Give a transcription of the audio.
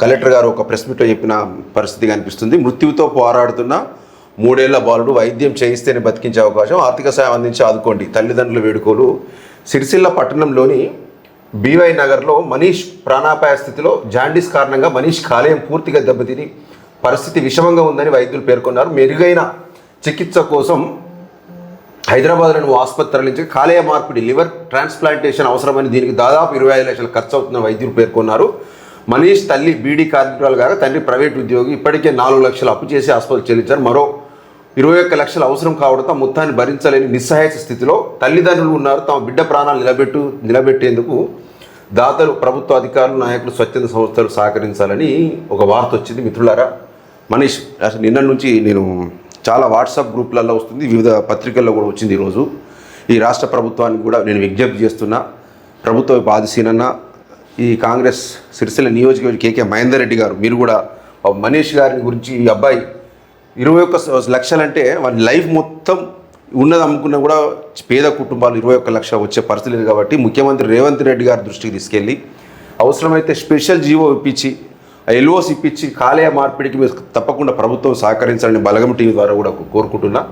Collector గారు ఒక press మీట్లో చెప్పిన పరిస్థితి కనిపిస్తుంది. మృత్యువుతో పోరాడుతున్న మూడేళ్ళ బాలుడు వైద్యం చేయిస్తేనే బతికించే అవకాశం ఆర్థిక సాయం అందించి ఆదుకోండి. తల్లిదండ్రుల వేడుకోలు. సిరిసిల్ల పట్టణంలోని బీవై నగర్లో మనీష్ ప్రాణాపాయ స్థితిలో జాండీస్ కారణంగా మనీష్ కాలేయం పూర్తిగా దెబ్బతిని పరిస్థితి విషమంగా ఉందని వైద్యులు పేర్కొన్నారు. మెరుగైన చికిత్స కోసం హైదరాబాద్లోని ఆసుపత్రి తరలించి కాలేయ మార్పిడి లివర్ ట్రాన్స్ప్లాంటేషన్ అవసరమని దీనికి దాదాపు ఇరవై ఐదు లక్షలు ఖర్చు అవుతుందని వైద్యులు పేర్కొన్నారు. మనీష్ తల్లి బీడీ కార్మికురాలు కాగా తండ్రి ప్రైవేట్ ఉద్యోగి ఇప్పటికే నాలుగు లక్షలు అప్పు చేసి ఆసుపత్రి చెల్లించారు. మరో ఇరవై ఒక్క లక్షలు అవసరం కావడంతో మొత్తాన్ని భరించలేని నిస్సహాయ స్థితిలో తల్లిదండ్రులు ఉన్నారు. తమ బిడ్డ ప్రాణాలు నిలబెట్టు నిలబెట్టేందుకు దాతలు ప్రభుత్వ అధికారులు నాయకులు స్వచ్ఛంద సంస్థలు సహకరించాలని ఒక వార్త వచ్చింది. మిత్రులారా మనీష్ అసలు నిన్న నుంచి నేను చాలా వాట్సాప్ గ్రూప్లలో వస్తుంది వివిధ పత్రికల్లో కూడా వచ్చింది ఈరోజు. ఈ రాష్ట్ర ప్రభుత్వానికి కూడా నేను విజ్ఞప్తి చేస్తున్నా. ప్రభుత్వ బాధిసీనన్నా ఈ కాంగ్రెస్ సిరిసిల్ల నియోజకవర్గ కేకే మహేందర్ రెడ్డి గారు మీరు కూడా మనీష్ గారి గురించి ఈ అబ్బాయి ఇరవై ఒక్క లక్షలంటే వాడి లైఫ్ మొత్తం ఉన్నది అమ్ముకున్నా కూడా పేద కుటుంబాలు ఇరవై ఒక్క లక్ష వచ్చే పరిస్థితి లేదు కాబట్టి ముఖ్యమంత్రి రేవంత్ రెడ్డి గారి దృష్టికి తీసుకెళ్ళి అవసరమైతే స్పెషల్ జీవో ఇప్పించి ఎల్ఓస్ ఇప్పించి కాలేయ మార్పిడికి తప్పకుండా ప్రభుత్వం సహకరించాలని బలగం టీవీ ద్వారా కూడా కోరుకుంటున్నా.